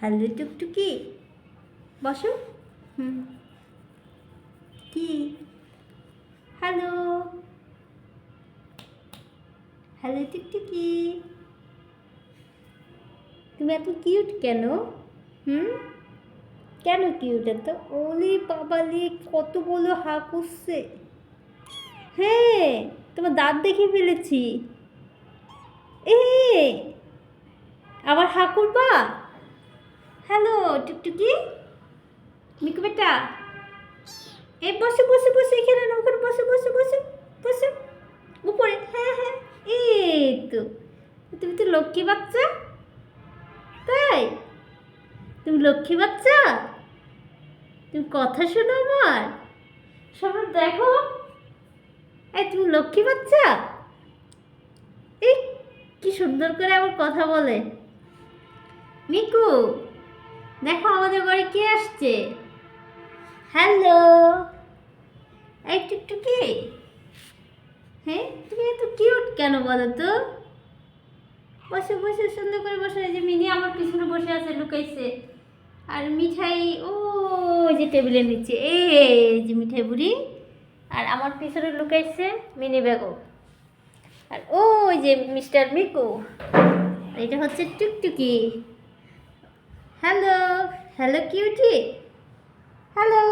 Hello টুকটুকি? বসো। হুম। কি? Hello. Hello টুকটুকি? তুমি এত কিউট কেন? হুম? কেন কিউট এত? ওলি বাবালি, কত বলো হা করছে হ্যাঁ তোমার দাঁত দেখে ফেলেছি। এ, আবার হা করবা হ্যালো, টুকটুকি? মিকু বেটা? এ বসে বসে বসে, এখানে ওখানে বসে বসে বসে বসে। উপরে হ্যাঁ হ্যাঁ এই তো। তুমি তো লক্ষ্মী বাচ্চা। তাই? তুমি লক্ষ্মী বাচ্চা? তুমি কথা শোনো আমার। সবাই দেখো। এই, তুমি লক্ষ্মী বাচ্চা? এই, কি সুন্দর করে আমার কথা বলে। মিকু দেখো আমাদের বাড়ি কে আসছে? হ্যালো এই টুকটুকি? হ্যাঁ তুমি এত কিউট কেন বলো তো? বসে বসে, সুন্দর করে বসে যে মিনি আমার পিছনে বসে আছে, লুকাইছে। আর মিঠাই ও যে টেবিলের নিচে, এই যে মিঠাই বুড়ি। আর আমার পিছনে লুকাইছে মিনি বেগম। আর ওই যে মিস্টার মিকু। এটা হচ্ছে Tuktuki. Hello hello cutie. Hello.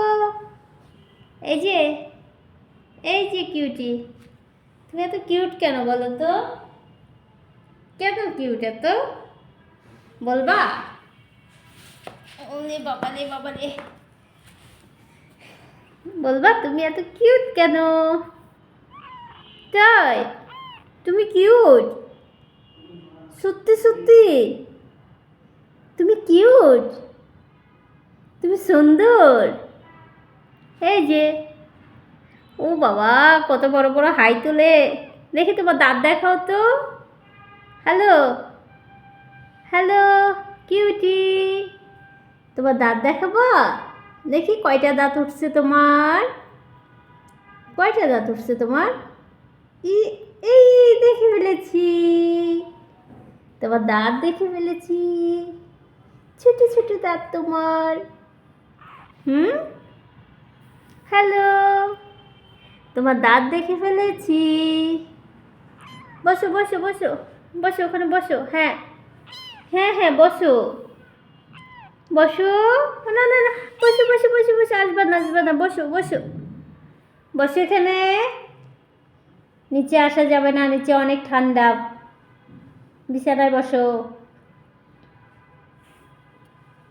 এই যে এই যে কিউটি। তুমি এত কিউট কেন বলো তো? কেন কিউট এত? বলবা। ওলে বাবা রে বাবা রে। বলবা তুমি এত কিউট কেন? তাই তুমি কিউট। সত্যি সত্যি। কিউট তুমি সুন্দর। এই যে, ও বাবা, কত বড় বড় হাই তোলে। দেখি তোমার দাঁত দেখাও তো। হ্যালো হ্যালো কিউটি তোমার দাঁত দেখাবো? দেখি কয়টা দাঁত উঠছে তোমার। কয়টা দাঁত উঠছে তোমার? ই, এই দেখে ফেলেছি। তোমার দাঁত দেখে ফেলেছি। ছোট ছোট দাঁত তোমার। হুম? হ্যালো তোমার দাঁত দেখে ফেলেছি। বসো বসো বসো বসো ওখানে, বসো হ্যাঁ। হ্যাঁ হ্যাঁ বসো। বসো? না না না, বসো বসো বসো বসো আসবে না আসবে না বসো বসো। বসো এখানে। নিচে আসা যাবে না, নিচে অনেক ঠান্ডা। বিছানায় বসো।